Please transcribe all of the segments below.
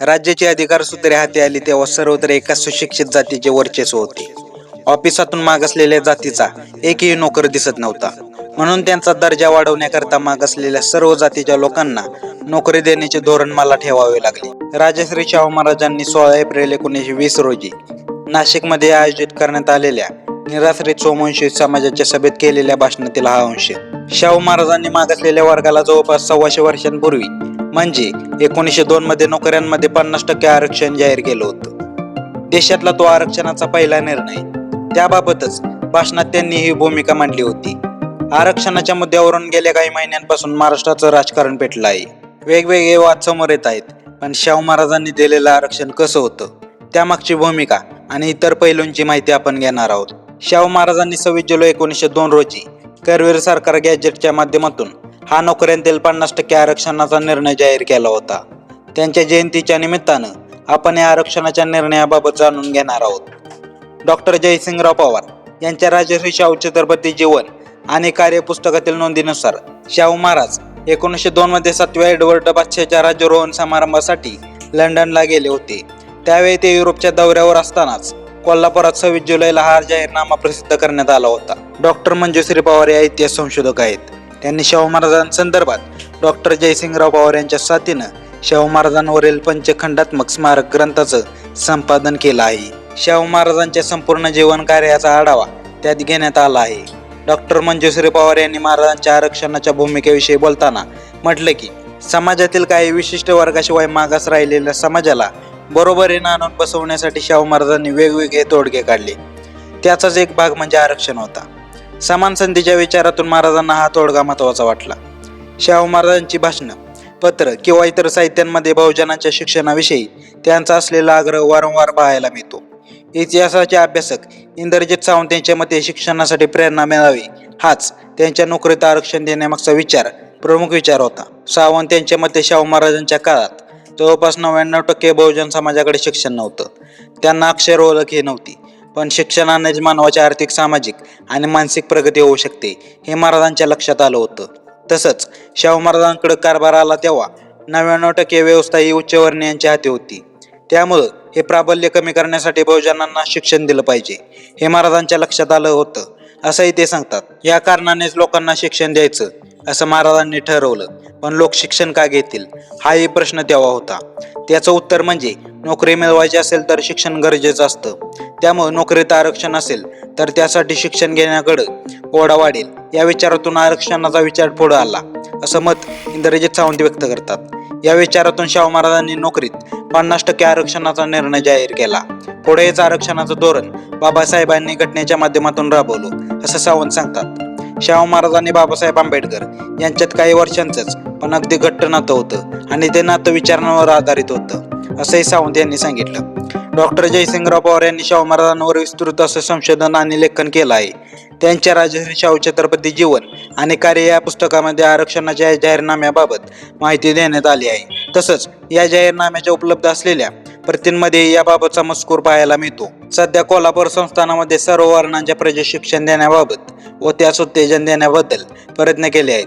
राज्याची अधिकार सूत्रे हाती आली तेव्हा सर्वत्र एका सुशिक्षित जातीचे वर्चस्व होते. ऑफिसातून मागासलेल्या जातीचा एकही नोकर दिसत नव्हता. म्हणून त्यांचा दर्जा वाढवण्याकरता मागासलेल्या सर्व जातीच्या लोकांना नोकरी देण्याचे धोरण मला ठेवावे लागले. राजश्री शाहू महाराजांनी सोळा एप्रिल एकोणीसशे वीस रोजी नाशिकमध्ये आयोजित करण्यात आलेल्या निराश्रित सोमवंशी समाजाच्या सभेत केलेल्या भाषणातील हा अंश शाहू महाराजांनी मागासलेल्या वर्गाला जवळपास सव्वाशे वर्षांपूर्वी म्हणजे एकोणीसशे दोन मध्ये नोकऱ्यांमध्ये पन्नास टक्के आरक्षण जाहीर केलं होतं. देशातला तो आरक्षणाचा पहिला निर्णय. त्याबाबतच भाषणात त्यांनी ही भूमिका मांडली होती. आरक्षणाच्या मुद्द्यावरून गेल्या काही महिन्यांपासून महाराष्ट्राचं राजकारण पेटलं आहे. वेगवेगळे वाद समोर येत आहेत पण शाहू महाराजांनी दिलेलं आरक्षण कसं होतं त्यामागची भूमिका आणि इतर पैलूंची माहिती आपण घेणार आहोत. शाहू महाराजांनी सव्वीस जुलै एकोणीसशे दोन रोजी करवीर सरकार गॅजेटच्या माध्यमातून हा नोकऱ्यांतील पन्नास टक्के आरक्षणाचा निर्णय जाहीर केला होता. त्यांच्या जयंतीच्या निमित्तानं आपण या आरक्षणाच्या निर्णयाबाबत जाणून घेणार आहोत. डॉक्टर जयसिंगराव पवार यांच्या राजश्री शाहू छत्रपती जीवन आणि कार्य पुस्तकातील नोंदीनुसार शाहू महाराज एकोणीसशे दोनमध्ये सातव्या एडवर्ड बादशाच्या राज्यारोहण समारंभासाठी लंडनला गेले होते. त्यावेळी ते युरोपच्या दौऱ्यावर असतानाच कोल्हापुरात सव्वीस जुलैला हा जाहीरनामा प्रसिद्ध करण्यात आला होता. डॉक्टर मंजुश्री पवार या इतिहास संशोधक आहेत. त्यांनी शाहू महाराजांसंदर्भात डॉक्टर जयसिंगराव पवार यांच्या साथीनं शाहू महाराजांवरील पंचखंडात्मक स्मारक ग्रंथाचं संपादन केलं आहे. शाहू महाराजांच्या संपूर्ण जीवन कार्याचा आढावा त्यात घेण्यात आला आहे. डॉक्टर मंजुश्री पवार यांनी महाराजांच्या आरक्षणाच्या भूमिकेविषयी बोलताना म्हटलं की समाजातील काही विशिष्ट वर्गाशिवाय मागास राहिलेल्या समाजाला बरोबरीनं आणून बसवण्यासाठी शाहू महाराजांनी वेगवेगळे तोडगे काढले. त्याचाच एक भाग म्हणजे आरक्षण होता. समान संधीच्या विचारातून महाराजांना हा तोडगा महत्त्वाचा वाटला. शाहू महाराजांची भाषणं पत्र किंवा इतर साहित्यांमध्ये बहुजनांच्या शिक्षणाविषयी त्यांचा असलेला आग्रह वारंवार पाहायला मिळतो. इतिहासाचे अभ्यासक इंद्रजित सावंत यांच्या मते शिक्षणासाठी प्रेरणा मिळावी हाच त्यांच्या नोकरीत आरक्षण देण्यामागचा विचार प्रमुख विचार होता. सावंत यांच्या मते शाहू महाराजांच्या काळात जवळपास नव्याण्णव टक्के बहुजन समाजाकडे शिक्षण नव्हतं. त्यांना अक्षर ओळख ही नव्हती. पण शिक्षणानेच मानवाची आर्थिक सामाजिक आणि मानसिक प्रगती होऊ शकते हे महाराजांच्या लक्षात आलं होतं. तसंच शाहू महाराजांकडे कारभार आला तेव्हा नव्याण्णव टक्के व्यवस्था ही उच्चवर्णीयांच्या हाती होती. त्यामुळं हे प्राबल्य कमी करण्यासाठी बहुजनांना शिक्षण दिलं पाहिजे हे महाराजांच्या लक्षात आलं होतं. असंही ते सांगतात. या कारणानेच लोकांना शिक्षण द्यायचं असं महाराजांनी ठरवलं. पण लोक शिक्षण का घेतील? हाही प्रश्न तेव्हा होता. त्याचं उत्तर म्हणजे नोकरी मिळवायची असेल तर शिक्षण गरजेचं असतं. त्यामुळे नोकरीत आरक्षण असेल तर त्यासाठी शिक्षण घेण्याकडं ओढा वाढेल. या विचारातून आरक्षणाचा विचार पुढे आला असं मत इंद्रजित सावंत व्यक्त करतात. या विचारातून शाहू महाराजांनी नोकरीत पन्नास टक्के आरक्षणाचा निर्णय जाहीर केला. पुढेच आरक्षणाचं धोरण बाबासाहेबांनी घटनेच्या माध्यमातून राबवलं असं सावंत सांगतात. शाहू महाराज आणि बाबासाहेब आंबेडकर यांच्यात काही वर्षांचंच पण अगदी घट्ट नातं होतं आणि ते नातं विचारांवर आधारित होतं असंही सावंत यांनी सांगितलं. डॉक्टर जयसिंगराव पवार यांनी शाहू महाराजांवर विस्तृत असं संशोधन आणि लेखन केलं आहे. त्यांच्या राजश्री शाहू छत्रपती जीवन आणि कार्य या पुस्तकामध्ये आरक्षणाच्या जाहीरनाम्याबाबत माहिती देण्यात आली आहे. तसंच या जाहीरनाम्याच्या उपलब्ध असलेल्या प्रतींमध्ये याबाबतचा मजकूर पाहायला मिळतो. सध्या कोल्हापूर संस्थानामध्ये सर्व वर्णांच्या प्रजे शिक्षण देण्याबाबत व त्यास उत्तेजन देण्याबद्दल प्रयत्न केले आहेत.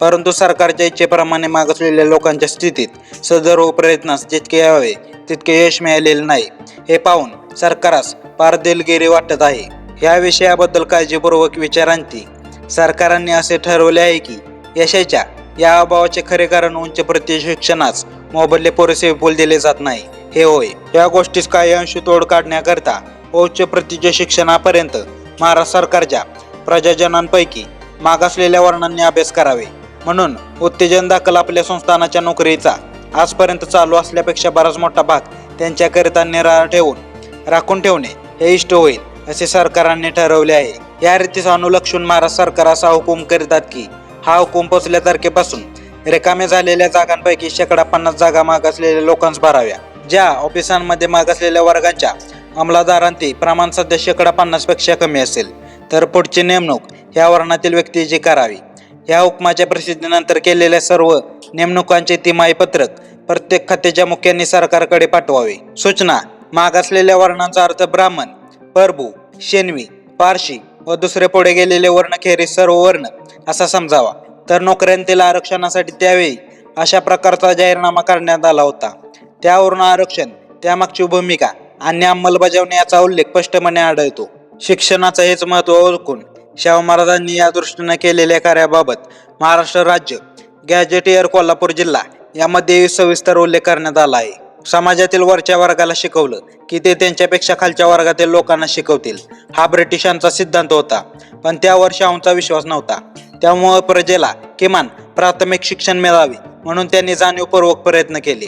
परंतु सरकारच्या इच्छेप्रमाणे मागासलेल्या लोकांच्या स्थितीत सदर्व प्रयत्नास जितके यावे तितके यश मिळालेले नाही. हे पाहून सरकारास पारदिलगिरी वाटत आहे. या विषयाबद्दल काळजीपूर्वक विचारांती. सरकारांनी असे ठरवले आहे की यशाच्या या अभावाचे खरे कारण उंच प्रति शिक्षणास मोबदले पुरेसे विपुल दिले जात नाही. हे होय. या गोष्टीस काही अंशी तोड काढण्याकरता उच्च प्रतीच्या शिक्षणापर्यंत महाराष्ट्र सरकारच्या प्रजाजनांपैकी मागासलेल्या वर्णांनी अभ्यास करावे. म्हणून उत्तेजन दाखल आपल्या संस्थानाच्या नोकरीचा आजपर्यंत चालू असल्यापेक्षा बराच मोठा भाग त्यांच्याकरिता निराळा ठेवून राखून ठेवणे हे इष्ट होईल असे सरकारांनी ठरवले आहे. या रीतीस अनुलक्षून महाराष्ट्र सरकार असा हुकूम करतात की हा हुकूम पोचल्या तारखेपासून रिकामे झालेल्या जागांपैकी शेकडा पन्नास जागा मागासलेल्या लोकांस भराव्या. ज्या ऑफिसांमध्ये मागासलेल्या वर्गांच्या अंमलादारांचे प्रमाण सध्या शेकडा पन्नासपेक्षा कमी असेल तर पुढची नेमणूक ह्या वर्णातील व्यक्तीची करावी. या हुकमाच्या प्रसिद्धीनंतर केलेल्या सर्व नेमणुकांचे तिमाही पत्रक प्रत्येक खात्याच्या मुख्यांनी सरकारकडे पाठवावे. सूचना मागासलेल्या वर्णांचा अर्थ ब्राह्मण परभू शेनवी पारशी व दुसरे पुढे गेलेले वर्ण खेरी सर्व वर्ण असा समजावा. तर नोकऱ्यांतील आरक्षणासाठी त्यावेळी अशा प्रकारचा जाहीरनामा करण्यात आला होता. त्यावरून आरक्षण त्यामागची भूमिका आणि अंमलबजावणी याचा उल्लेख स्पष्टपणे आढळतो. शिक्षणाचं हेच महत्त्व ओळखून शाहू महाराजांनी या दृष्टीने केलेल्या कार्याबाबत महाराष्ट्र राज्य गॅजेटियर कोल्हापूर जिल्हा यामध्ये सविस्तर उल्लेख करण्यात आला आहे. समाजातील वरच्या वर्गाला शिकवलं की ते त्यांच्यापेक्षा खालच्या वर्गातील लोकांना शिकवतील हा ब्रिटिशांचा सिद्धांत होता. पण त्यावर शाहूंचा विश्वास नव्हता. त्यामुळे प्रजेला किमान प्राथमिक शिक्षण मिळावे म्हणून त्यांनी जाणीवपूर्वक प्रयत्न केले.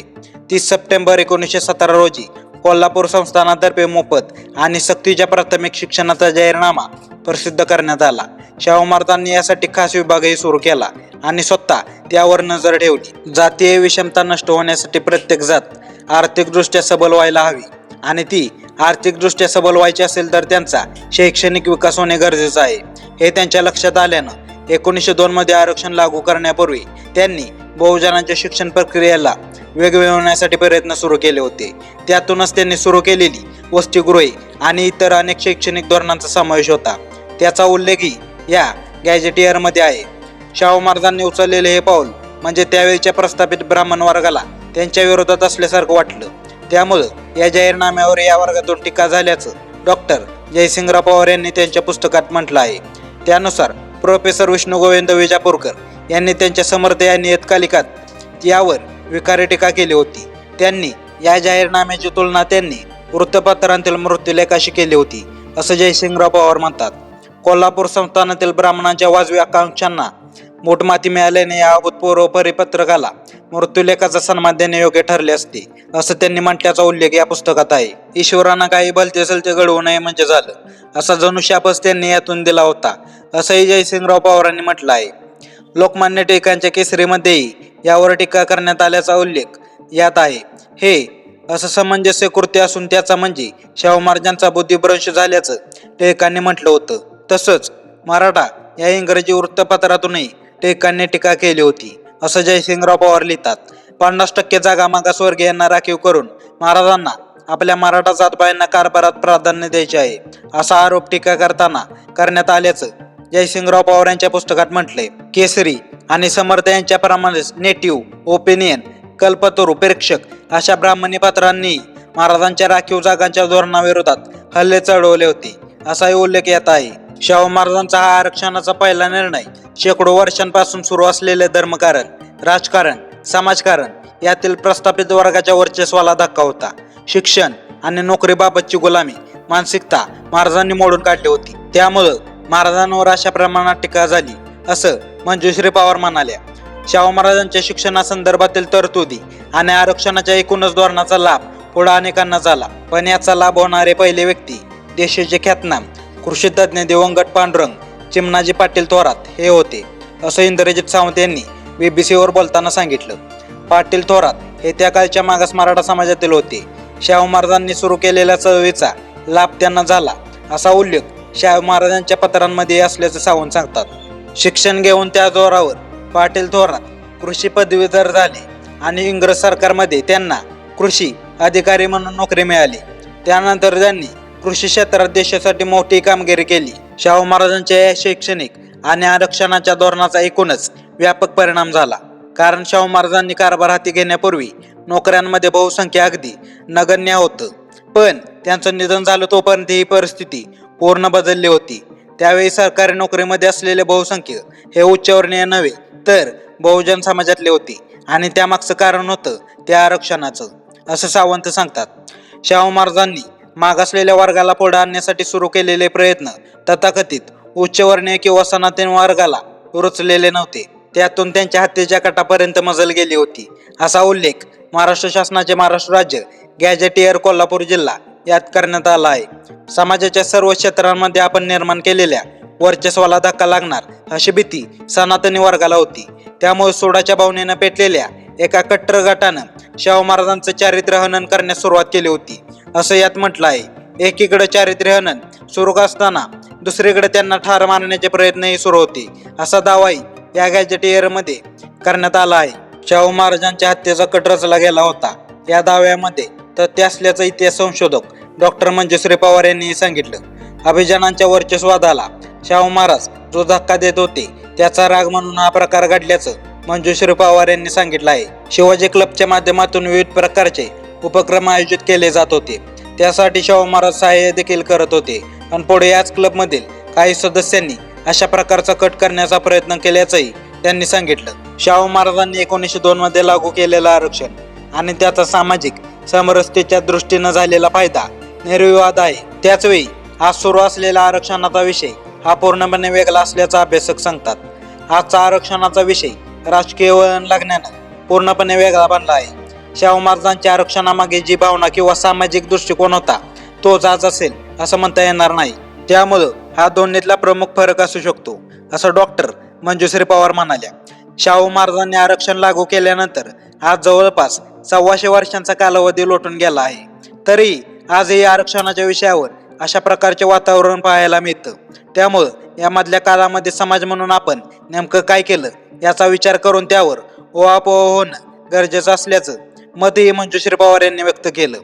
तीस सप्टेंबर एकोणीसशे सतरा रोजी कोल्हापूर संस्थानातर्फे मोफत आणि सक्तीच्या प्राथमिक शिक्षणाचा जाहीरनामा प्रसिद्ध करण्यात आला. शाहू महाराजांनी यासाठी खास विभागही सुरू केला आणि स्वतः त्यावर नजर ठेवली. जातीय विषमता नष्ट होण्यासाठी प्रत्येक जात आर्थिकदृष्ट्या सबल व्हायला हवी आणि ती आर्थिकदृष्ट्या सबल व्हायची असेल तर त्यांचा शैक्षणिक विकास होणे गरजेचं आहे. हे त्यांच्या लक्षात आल्यानं एकोणीसशे दोनमध्ये आरक्षण लागू करण्यापूर्वी त्यांनी बहुजनांच्या शिक्षण प्रक्रियेला वेग मिळवण्यासाठी प्रयत्न सुरू केले होते. त्यातूनच त्यांनी सुरू केलेली वसतिगृहे आणि इतर अनेक शैक्षणिक धोरणांचा समावेश होता. त्याचा उल्लेखही या गॅजेटियरमध्ये आहे. शाहू महाराजांनी उचललेले हे पाऊल म्हणजे त्यावेळच्या प्रस्थापित ब्राह्मण वर्गाला त्यांच्या विरोधात असल्यासारखं वाटलं. त्यामुळं या जाहीरनाम्यावर या वर्गातून टीका झाल्याचं डॉक्टर जयसिंगराव पवार यांनी त्यांच्या पुस्तकात म्हटलं आहे. त्यानुसार प्रोफेसर विष्णू गोविंद विजापूरकर यांनी त्यांच्या समर्थ या नियतकालिकात यावर विकारी टीका केली होती. त्यांनी या जाहीरनाम्याची तुलना त्यांनी वृत्तपत्रांतील मृत्यूलेखाशी केली होती असं जयसिंगराव पवार म्हणतात. कोल्हापूर संस्थानातील ब्राह्मणांच्या वाजवी आकांक्षांना मोठमाती मिळाल्याने या अभूतपूर्व परिपत्रकाला मृत्यूलेखाचा सन्मान देणे योग्य ठरले असते असं त्यांनी म्हटल्याचा उल्लेख या पुस्तकात आहे. ईश्वरांना काही भलते सलते घडवू नये म्हणजे झालं असा जनुशापच त्यांनी यातून दिला होता असंही जयसिंगराव पवारांनी म्हटलं आहे. लोकमान्य टिळकांच्या केसरीमध्येही यावर टीका करण्यात आल्याचा उल्लेख यात आहे. हे असं सामंजस्य कृत्य असून त्याचा म्हणजे शाहू महाराजांचा बुद्धिभ्रंश झाल्याचं टिळकांनी म्हटलं होतं. तसंच मराठा या इंग्रजी वृत्तपत्रातूनही टिळकांनी टीका केली होती. असं जयसिंगराव पवार लिहितात. पन्नास टक्के जागा मागासवर्गीयांना राखीव करून महाराजांना आपल्या मराठा जातबाईंना कारभारात प्राधान्य द्यायचे आहे. असा आरोप टीका करताना करण्यात आल्याचं जयसिंगराव पवार यांच्या पुस्तकात म्हटले केसरी आणि समर्थ यांच्याप्रमाणेच नेटिव्ह ओपिनियन कल्पतरू प्रेक्षक अशा ब्राह्मणी पत्रांनी महाराजांच्या राखीव जागांच्या धोरणाविरोधात हल्ले चढवले होते. असाही उल्लेख येत आहे. शाहू महाराजांचा हा आरक्षणाचा पहिला निर्णय शेकडो वर्षांपासून सुरू असलेले धर्मकारण राजकारण समाजकारण यातील प्रस्थापित वर्गाच्या वर्चस्वाला धक्का होता. शिक्षण आणि नोकरीबाबतची गुलामी मानसिकता महाराजांनी मोडून काढली होती. त्यामुळं महाराजांवर अशा प्रमाणात टीका झाली. असं मंजुश्री पवार म्हणाल्या. शाहू महाराजांच्या शिक्षणासंदर्भातील तरतुदी आणि आरक्षणाच्या एकूणच धोरणाचा लाभ पुढे अनेकांना झाला. पण याचा लाभ होणारे पहिले व्यक्ती देशाचे ख्यातनाम कृषी तज्ज्ञ दिवंगत पांडुरंग चिमनाजी पाटील थोरात हे होते असं इंद्रजित सावंत यांनी बीबीसीवर बोलताना सांगितलं. पाटील थोरात हे त्या काळच्या मागास मराठा समाजातील होते. शाहू महाराजांनी सुरू केलेल्या चळवळीचा लाभ त्यांना झाला असा उल्लेख शाहू महाराजांच्या पत्रांमध्ये असल्याचं सावंत सांगतात. शिक्षण घेऊन त्या जोरावर पाटील थोरात कृषी पदवीधर झाले आणि इंग्रज सरकारमध्ये त्यांना कृषी अधिकारी म्हणून नोकरी मिळाली. त्यानंतर त्यांनी कृषी क्षेत्रात देशासाठी मोठी कामगिरी केली. शाहू महाराजांच्या या शैक्षणिक आणि आरक्षणाच्या धोरणाचा एकूणच व्यापक परिणाम झाला. कारण शाहू महाराजांनी कारभार हाती घेण्यापूर्वी नोकऱ्यांमध्ये बहुसंख्या अगदी नगण्य होतं. पण त्यांचं निधन झालं तोपर्यंत ही परिस्थिती पूर्ण बदलली होती. त्यावेळी सरकारी नोकरीमध्ये असलेले बहुसंख्य हे उच्चवर्णीय नव्हे तर बहुजन समाजातले होते. आणि त्यामागचं कारण होतं त्या आरक्षणाचं असं सावंत सांगतात. शाहू महाराजांनी मागासलेल्या वर्गाला पुढे आणण्यासाठी सुरू केलेले प्रयत्न तथाकथित उच्चवर्णीय किंवा सनातन वर्गाला रुचलेले नव्हते. त्यातून त्यांच्या हत्येच्या कटापर्यंत मजल गेली होती असा उल्लेख महाराष्ट्र शासनाचे महाराष्ट्र राज्य गॅजेटियर कोल्हापूर जिल्हा यात करण्यात आला आहे समाजाच्या सर्व क्षेत्रांमध्ये आपण निर्माण केलेल्या वर्चस्वाला धक्का लागणार अशी भीती सनातनी वर्गाला होती. त्यामुळे सोडाच्या भावनेनं पेटलेल्या एका कट्टर गटानं शाहू महाराजांचं चारित्र्य हनन करण्यास सुरुवात केली होती. असं यात म्हटलं आहे एकीकडे चारित्र्य हनन सुरू असताना दुसरीकडे त्यांना ठार मारण्याचे प्रयत्नही सुरू होते असा दावाही या गॅजेट गॅजेटियरमध्ये करण्यात आला आहे शाहू महाराजांच्या हत्येचा कट रचला गेला होता. या दाव्यामध्ये तर ते असल्याचं इतिहास संशोधक डॉक्टर मंजुश्री पवार यांनी सांगितलं. अभिजानांच्या वर्चस्वादाला शाहू महाराज जो धक्का देत होते त्याचा राग म्हणून हा प्रकार घडल्याचं मंजुश्री पवार यांनी सांगितलं आहे. शिवाजी क्लबच्या माध्यमातून विविध प्रकारचे उपक्रम आयोजित केले जात होते. त्यासाठी शाहू महाराज सहाय्य देखील करत होते. पण पुढे याच क्लबमधील काही सदस्यांनी अशा प्रकारचा कट करण्याचा प्रयत्न केल्याचंही त्यांनी सांगितलं. शाहू महाराजांनी एकोणीसशे दोन मध्ये लागू केलेलं आरक्षण आणि त्याचा सामाजिक समरसतेच्या दृष्टीनं झालेला फायदा निर्विवाद आहे. त्याच वेळी आज सुरू असलेला आरक्षणाचा विषय हा पूर्णपणे वेगळा असल्याचा अभ्यासक सांगतात. आजचा आरक्षणाचा विषय राजकीय वळण लागण्यानं पूर्णपणे वेगळा बनला आहे. शाहू महाराजांच्या आरक्षणामागे जी भावना किंवा सामाजिक दृष्टिकोन होता तोच आज असेल असं म्हणता येणार नाही. त्यामुळं हा दोन्हीतला प्रमुख फरक असू शकतो असं डॉक्टर मंजुश्री पवार म्हणाल्या. शाहू महाराजांनी आरक्षण लागू केल्यानंतर आज जवळपास सव्वाशे वर्षांचा कालावधी लोटून गेला आहे. तरी आजही आरक्षणाच्या विषयावर अशा प्रकारचे वातावरण पाहायला मिळतं. त्यामुळं यामधल्या काळामध्ये समाज म्हणून आपण नेमकं काय केलं याचा विचार करून त्यावर ओहापोह होणं गरजेचं असल्याचं मतही मंजुश्री पवार यांनी व्यक्त केलं.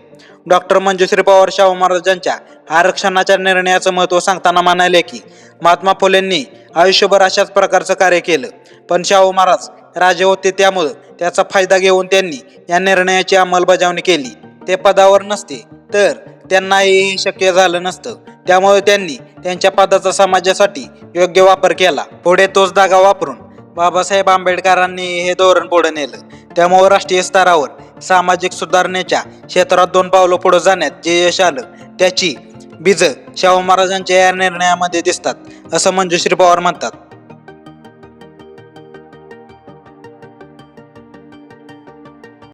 डॉक्टर मंजुश्री पवार शाहू महाराजांच्या आरक्षणाच्या निर्णयाचं महत्त्व सांगताना म्हणाले की महात्मा फुलेंनी आयुष्यभर अशाच प्रकारचं कार्य केलं. पण शाहू महाराज राजे होते त्यामुळं त्याचा फायदा घेऊन त्यांनी या निर्णयाची अंमलबजावणी केली. ते पदावर नसते तर त्यांनाही हे शक्य झालं नसतं. त्यामुळे त्यांनी त्यांच्या पदाचा समाजासाठी योग्य वापर केला. पुढे तोच धागा वापरून बाबासाहेब आंबेडकरांनी हे धोरण पुढे नेलं. त्यामुळे राष्ट्रीय स्तरावर सामाजिक सुधारणेच्या क्षेत्रात दोन पावलं पुढे जाण्यात जे यश आलं त्याची बीज शाहू महाराजांच्या या निर्णयामध्ये दिसतात असं मंजुश्री पवार म्हणतात.